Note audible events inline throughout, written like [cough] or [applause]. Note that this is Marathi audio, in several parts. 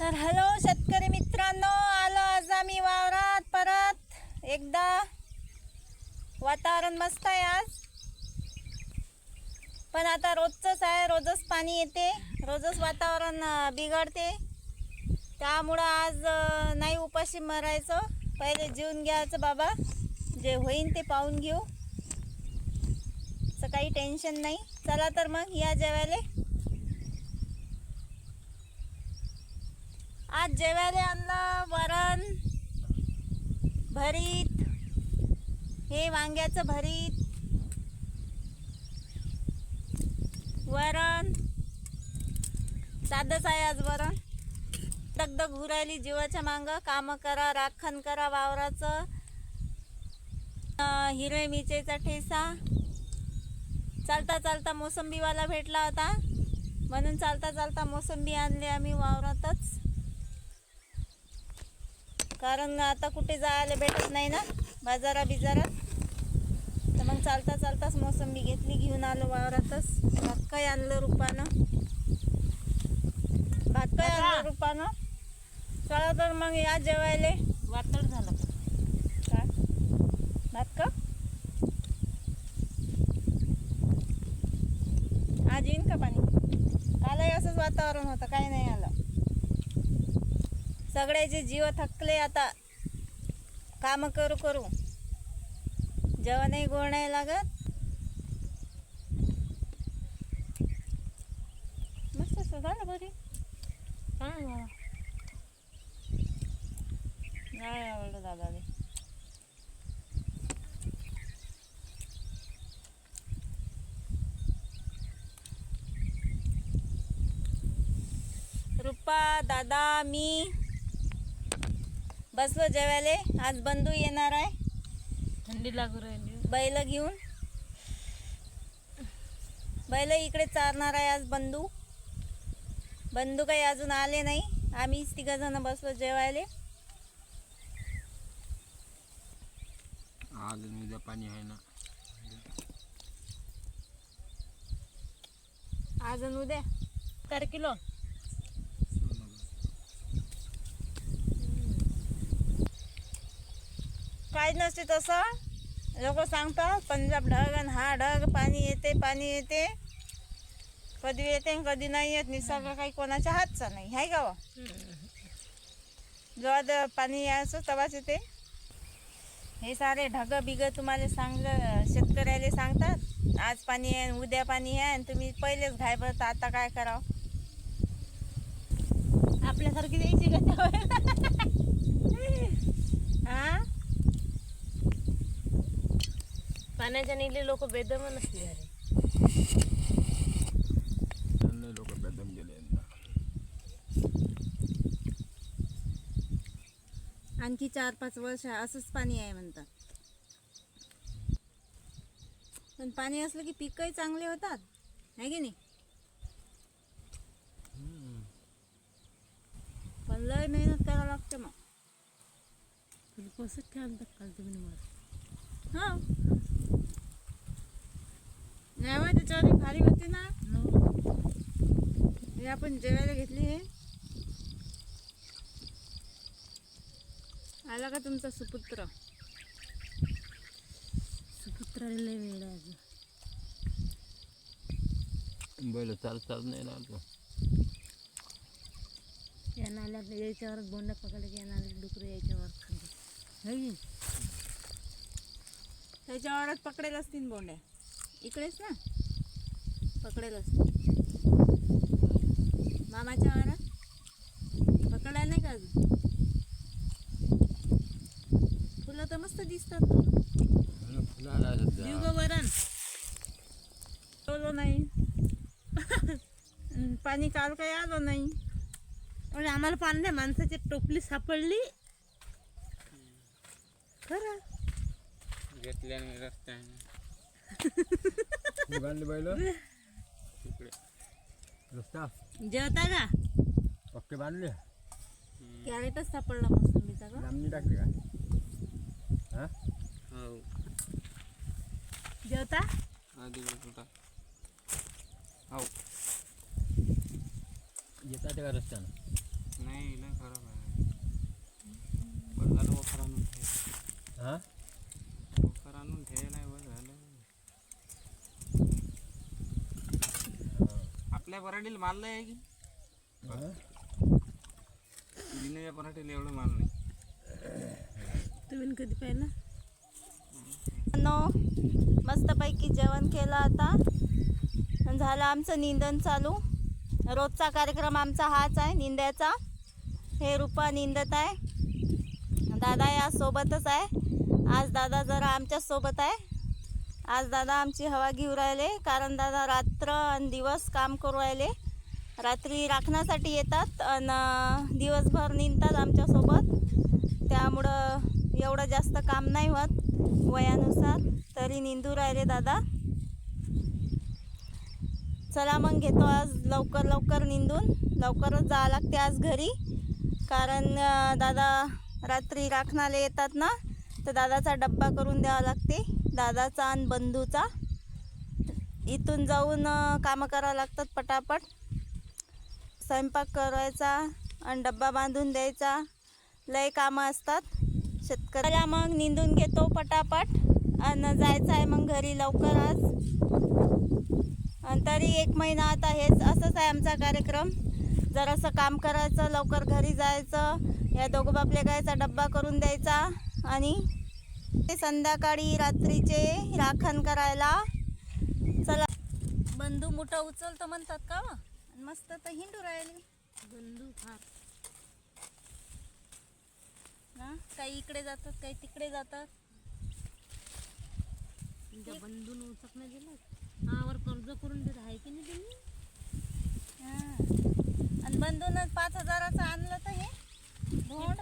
तर हॅलो शेतकरी मित्रांनो आलो आज आम्ही वावरात परत. एकदा वातावरण मस्त आहे आज. पण आता रोजचंच आहे रोजच पाणी येते रोजच वातावरण बिघडते. त्यामुळं आज नाही उपाशी मरायचं. पहिले जीवन घ्यायचं बाबा. जे होईन ते पाहून घेऊ. असं काही टेन्शन नाही. चला तर मग या जेवायला. आज जेवायला आणलं वरण भरीत हे वांग्याचं भरीत वरण साधंच आहे आज वरण. दगदग घुरायली जीवाच्या मागं कामं करा राखण करा वावराचं. हिरवे मिरचीचा ठेसा. चालता चालता मोसंबीवाला भेटला होता. म्हणून चालता चालता मोसंबी आणली आम्ही वावरातच. कारण आता कुठे जायला भेटत नाही ना बाजारा बिजारात तर मग चालता चालताच मोसंबी घेतली घेऊन आलो वावरातच. भातकाय आणलं रुपानं. भातकाय आणलं रुपानं. चला तर मग या जेवायले. वातड झालं. काय? भात का आज येईन का पाणी? कालही असंच वातावरण होतं काही नाही आलं. सगळ्याचे जीव थकले आता काम करू करू. जेवणही गोड नाही लागत. मस्त असं झालं बरी. काय झालं नाही आवडलं दादा रुपा दादा मी. बसलो जेवायले. आज बंधू येणार आहे. थंडी लागू राहिली. बैल घेऊन. बैल इकडे चारणार आहे आज बंधू. बंधू काही अजून आले नाही. आम्हीच तिघ जण बसलो जेवायले. आज उद्या पाणी आहे ना. आज आणि उद्या. कर किलो. काही नसते तसं. लोक सांगतात पंजाब ढग आणि हा ढग पाणी येते पाणी येते. कधी येते कधी नाही येत निसर्ग काही कोणाच्या हातचा नाही हाय का वा? जेव्हा पाणी यायचं तेव्हाच येते. हे सारे ढग बिग तुम्हाला सांगलं शेतकऱ्याला सांगतात आज पाणी आहे उद्या पाणी आहे आणि तुम्ही पहिलेच घायबरत आता काय करावं? आपल्यासारखी द्यायची का त्यावेळेला? [laughs] हा पाण्याच्या निले लोक बेदम नसली अरे लोक बेदम गेले यंदा. आणखी चार पाच वर्ष असंच पाणी आहे म्हणतात. पण पाणी असलं की पिकही चांगले होतात आहे की नाही? पण लय मेहनत करावं लागते मग. तुला कसं ठेवतात काल तुम्ही हा. नाही बा, त्याच्यावर भारी होती ना? हे आपण जेवायला घेतली हे आला का तुमचा सुपुत्र? सुपुत्राला वेळ आहे अजून. बैल चाल चाल नाही ना तो या नाल्यात यायच्यावर बोंड पकडले की या नाल्यात डुकरं यायच्यावर खाली. है की? त्याच्यावरच पकडेल असतील बोंड्या. इकडेच ना. पकडेलच. मामाच्या वारा पकडायला नाही का अजून? फुलं तर मस्त दिसतात. गं वरण. आलो नाही. [laughs] पाणी काल काही आलं नाही. अरे आम्हाला पाण्या माणसाची टोपली सापडली. खरं. घेतल्या रस्त्याने. आणले बैल. [laughs] रस्ता. जेवता का? पक्के बांधले. कॅरेटच सापडला मोसंबीचा का? लांबणी टाकली का? हा? हो. जेवता? आधी होता. हो. येतात का रस्त्यानं? नाही ना खराब आहे. बरं झालं खराब हा? दिनेच्या पराठीला मारलं आहे की? दिनेच्या पराठीला एवढं मारलं नाही. तुम्ही कधी पाहिलं? नो मस्तपैकी जेवण केलं आता. झालं आमचं निंदन चालू. रोजचा कार्यक्रम आमचा हाच आहे निंद्याचा. हे रुपा निंदत आहे. दादा या सोबतच आहे. आज दादा जरा आमच्यासोबत आहे. आज दादा आमची हवा घेऊ राहिले कारण दादा रात्र आणि दिवस काम करू राहिले. रात्री राखण्यासाठी येतात आणि दिवसभर निंदतात आमच्यासोबत. त्यामुळं एवढं जास्त काम नाही होत वयानुसार तरी निंदू राहिले दादा. चला मग घेतो आज लवकर लवकर निंदून. लवकरच जावं लागते आज घरी कारण दादा रात्री राखणाला येतात ना तर दादाचा डब्बा करून द्यावा लागते. दादाचा आणि बंधूचा. इथून जाऊन कामं करावं लागतात पटापट. स्वयंपाक करायचा आणि डब्बा बांधून द्यायचा. लय कामं असतात. शेतकऱ्याला मग निंदून घेतो पटापट. आणि जायचं आहे मग घरी लवकरच आणि तरी एक महिना आता हेच असंच आहे आमचा कार्यक्रम. जरासं काम करायचं लवकर घरी जायचं. या दोघं बापले गायचा डब्बा करून द्यायचा. आणि संध्याकाळी रात्रीचे राखण करायला. चला. बंधू मोठा उचलतो म्हणतात का? आणि मस्त तर हिंडू राहिली. बंधू फार ना काही इकडे जातात काही तिकडे जातात. बंधून उचक नाही दिलं. कर्ज करून देत आहे की नाही तुम्ही हा. आणि बंधूनच पाच हजाराचं आणलं तर हे धोंड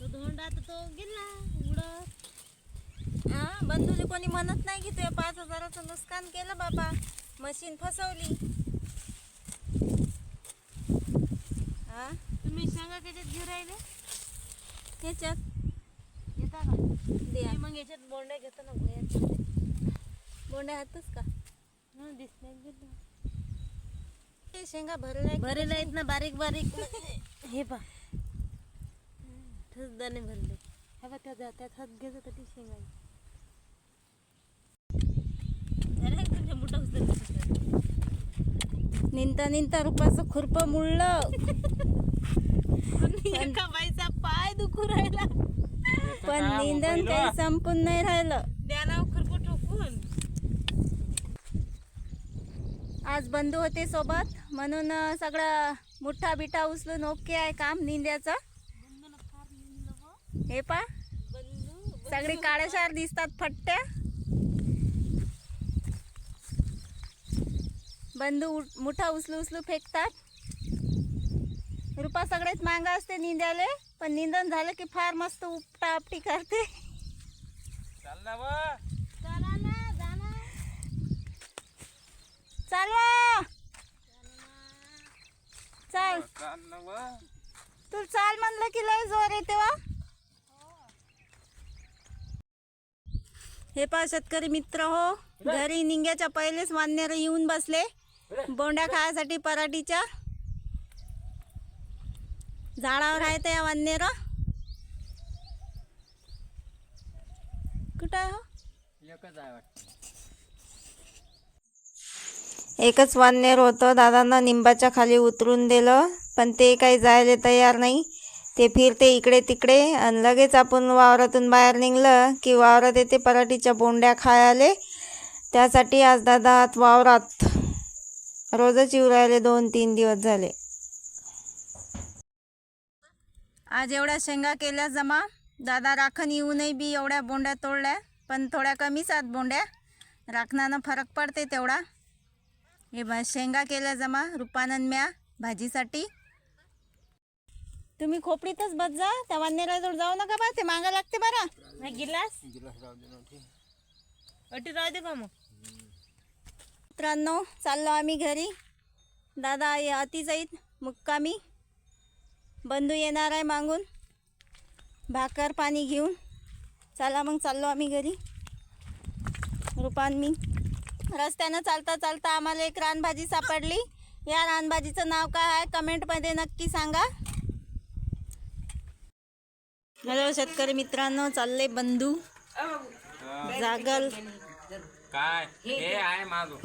तो धोंड आता तो गेला उडत हा बंधूने कोणी म्हणत नाही की तुझ्या पाच हजाराचं नुकसान केलं बाबा. मशीन फसवली. हा? तुम्ही सांगा त्याच्यात घेऊ राहिले? ह्याच्यात? येता का? द्या. मी मग याच्यात बोंड्या घेतो ना भुयात. बोंड्या हातच का? हं, दिसत नाही गेलं ते शेंगा भरल्या भरले आहेत ना बारीक बारीक. हे पा ठस दाणे भरले. हे बा त्या त्यात हात तर ती शेंगा अरे तुमच्या मोठा उचल निंता निंता रुपाचं खुरप मुळलं. एका बाईचा पाय दुखू राहिला. पण निंदन काही संपून नाही राहिलं. द्याला खरको ठोकून. आज बंधू होते सोबत. म्हणून सगळं मुठा बिठा उचलून ओके आहे काम निंद्याचं. हे. पा सगळी काळेशार दिसतात फट्ट्या बंधू उठ- मुठा उचलू उचलू फेकतात. रुपा सगळ्यात मांगा असते निंद्याले पण निंदन झालं की फार मस्त उपटा आपटी करते. चाल ना बा चालवा चाल चाल. ना बा तू चाल म्हणलं की लय जोर येते वा. हे पा शेतकरी मित्र हो घरी निंग्याच्या पहिलेच वानर येऊन बसले. बोंड्या खायसाठी पराठीच्या झाडावर आहे त्या वानर कुठं आहे हो? एकच आहे वाटतं. एकच वानर होतं. दादांना निंबाच्या खाली उतरून दिलं पण ते काही जायला तयार नाही. ते फिरते इकडे तिकडे आणि लगेच आपण वावरातून बाहेर निघलं की वावरात येते पराठीच्या बोंड्या खायले. त्यासाठी आज दादा आत वावरात रोजच येऊ राहिले दोन तीन दिवस झाले. आज एवढ्या शेंगा केल्या जमा. दादा राखण येऊनही बी एवढ्या बोंड्या तोडल्या पण थोड्या कमीच आहेत बोंड्या. राखणानं फरक पडते तेवढा. हे बा शेंगा केल्या जमा रुपानन म्या भाजीसाठी. तुम्ही खोपडीतच बस जा त्या वानेराजवळ जाऊ नका बा ते मागा लागते बरं. गिलास? गिलास राहू दे. अटी राहू दे का मग. मित्रांनो चाललो आम्ही घरी. दादा आई अति जाईत. मुक्कामी. बंधू येणार आहे मागून. भाकर पाणी घेऊन. चला मग चाललो आम्ही घरी. रुपान मी. रस्त्यानं चालता चालता आम्हाला एक रानभाजी सापडली. या रानभाजीचं नाव काय आहे? कमेंटमध्ये नक्की सांगा. हॅलो शेतकरी मित्रांनो चालले बंधू. जागल. काय हे आहे माझं